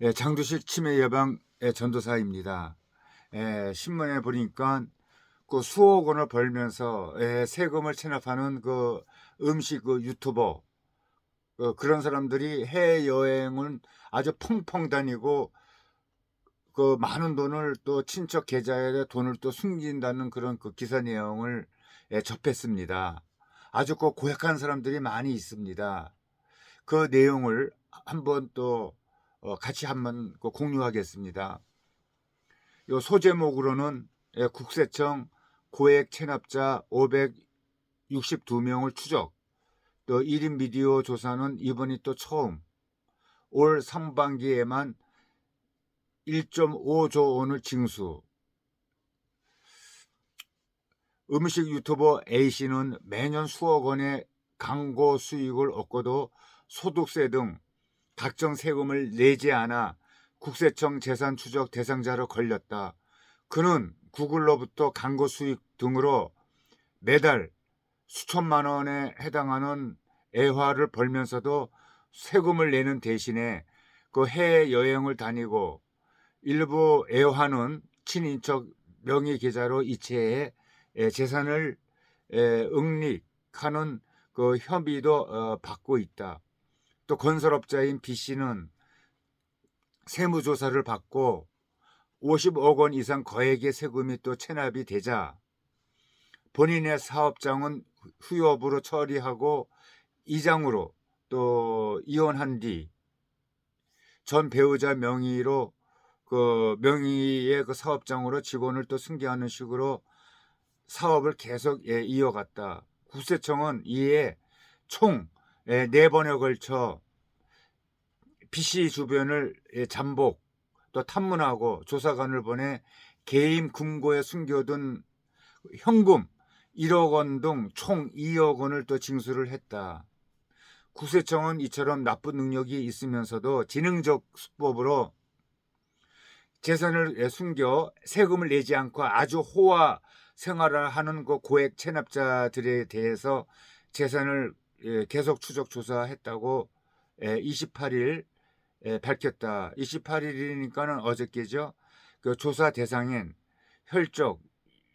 예, 장두식 치매 예방 의 전도사입니다. 예, 신문에 보니까 그 수억 원을 벌면서 예, 세금을 체납하는 그 음식 그 유튜버 그 그런 사람들이 해외 여행을 아주 펑펑 다니고 그 많은 돈을 또 친척 계좌에 돈을 또 숨긴다는 그런 그 기사 내용을 예, 접했습니다. 아주 그 고약한 사람들이 많이 있습니다. 그 내용을 한번 또 어, 같이 한번 그 공유하겠습니다. 요 소제목으로는 예, 국세청 고액 체납자 562명을 추적, 또 1인 비디오 조사는 이번이 또 처음, 올 상반기에만 1.5조 원을 징수. 음식 유튜버 A씨는 매년 수억 원의 광고 수익을 얻고도 소득세 등 각종 세금을 내지 않아 국세청 재산 추적 대상자로 걸렸다. 그는 구글로부터 광고 수익 등으로 매달 수천만 원에 해당하는 애화를 벌면서도 세금을 내는 대신에 그 해외 여행을 다니고 일부 애화는 친인척 명의 계좌로 이체해 에, 재산을 에, 응릭하는 그 혐의도 어, 받고 있다. 또 건설업자인 B 씨는 세무조사를 받고 50억 원 이상 거액의 세금이 또 체납이 되자 본인의 사업장은 후업으로 처리하고 이장으로 또 이혼한 뒤 전 배우자 명의로 그 명의의 그 사업장으로 직원을 또 승계하는 식으로 사업을 계속 예, 이어갔다. 국세청은 이에 총 예, 네 번에 걸쳐 BC 주변을 예, 잠복 또 탐문하고 조사관을 보내 개인 금고에 숨겨둔 현금 1억 원 등 총 2억 원을 또 징수를 했다. 국세청은 이처럼 나쁜 능력이 있으면서도 지능적 수법으로 재산을 숨겨 세금을 내지 않고 아주 호화 생활을 하는 그 고액 체납자들에 대해서 재산을 예, 계속 추적 조사했다고 28일 밝혔다. 28일이니까는 어저께죠. 그 조사 대상엔 혈족,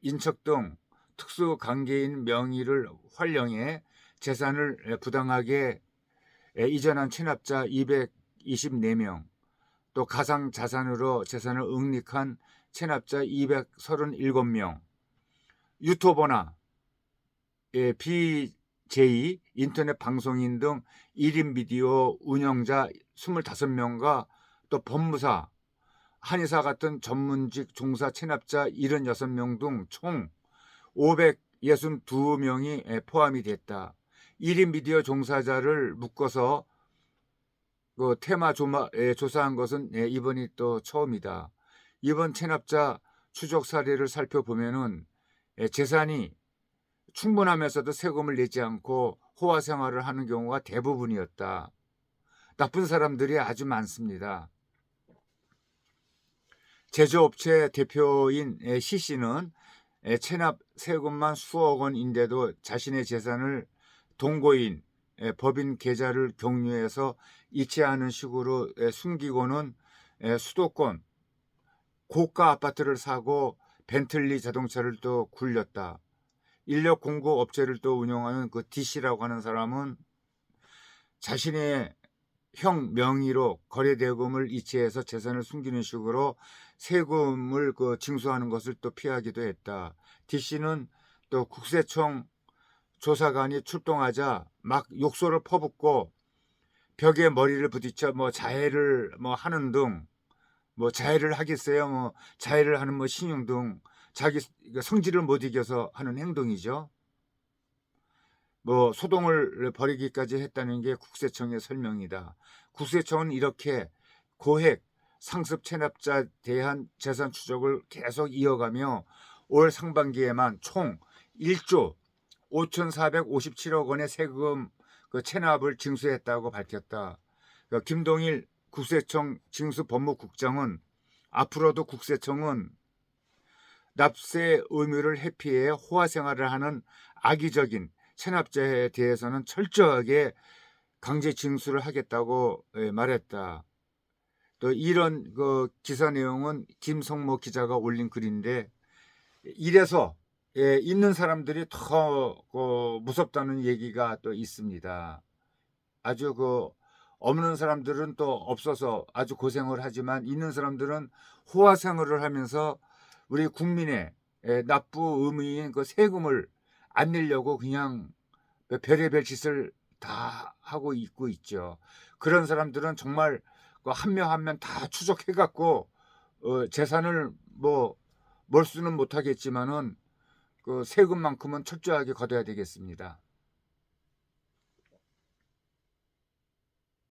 인척 등 특수 관계인 명의를 활용해 재산을 부당하게 이전한 체납자 224명, 또 가상 자산으로 재산을 응릭한 체납자 237명, 유튜버나 BJ 인터넷 방송인 등 1인 비디오 운영자 25명과 또 법무사, 한의사 같은 전문직 종사 체납자 76명 등 총 562명이 포함이 됐다. 1인 미디어 종사자를 묶어서 그 테마 조마, 에, 조사한 것은 예, 이번이 또 처음이다. 이번 체납자 추적 사례를 살펴보면은 예, 재산이 충분하면서도 세금을 내지 않고 호화 생활을 하는 경우가 대부분이었다. 나쁜 사람들이 아주 많습니다. 제조업체 대표인 시 씨는 체납 세금만 수억 원인데도 자신의 재산을 동거인 법인 계좌를 경유해서 이체하는 식으로 숨기고는 수도권 고가 아파트를 사고 벤틀리 자동차를 또 굴렸다. 인력 공급 업체를 또 운영하는 그 D씨라고 하는 사람은 자신의 형 명의로 거래 대금을 이체해서 재산을 숨기는 식으로 세금을 그 징수하는 것을 또 피하기도 했다. D씨는 또 국세청 조사관이 출동하자 막 욕설을 퍼붓고 벽에 머리를 부딪혀 뭐 자해를 뭐 하는 등 뭐 자해를 하겠어요 뭐 자해를 하는 뭐 신용 등 자기 성질을 못 이겨서 하는 행동이죠. 뭐 소동을 벌이기까지 했다는 게 국세청의 설명이다. 국세청은 이렇게 고액 상습 체납자 대한 재산 추적을 계속 이어가며 올 상반기에만 총 1조 5,457억 원의 세금 그 체납을 징수했다고 밝혔다. 그 김동일 국세청 징수법무국장은 앞으로도 국세청은 납세 의무를 회피해 호화 생활을 하는 악의적인 체납자에 대해서는 철저하게 강제 징수를 하겠다고 예, 말했다. 또 이런 그 기사 내용은 김성모 기자가 올린 글인데 이래서 예, 있는 사람들이 더 어, 무섭다는 얘기가 또 있습니다. 아주 그 없는 사람들은 또 없어서 아주 고생을 하지만 있는 사람들은 호화 생활을 하면서 우리 국민의 예, 납부 의무인 그 세금을 안 내려고 그냥 별의별 짓을 다 하고 있고 있죠. 그런 사람들은 정말 그한명 한 명 다 추적해 갖고 어, 재산을 뭐 몰수는 못하겠지만은 그 세금만큼은 철저하게 걷어야 되겠습니다.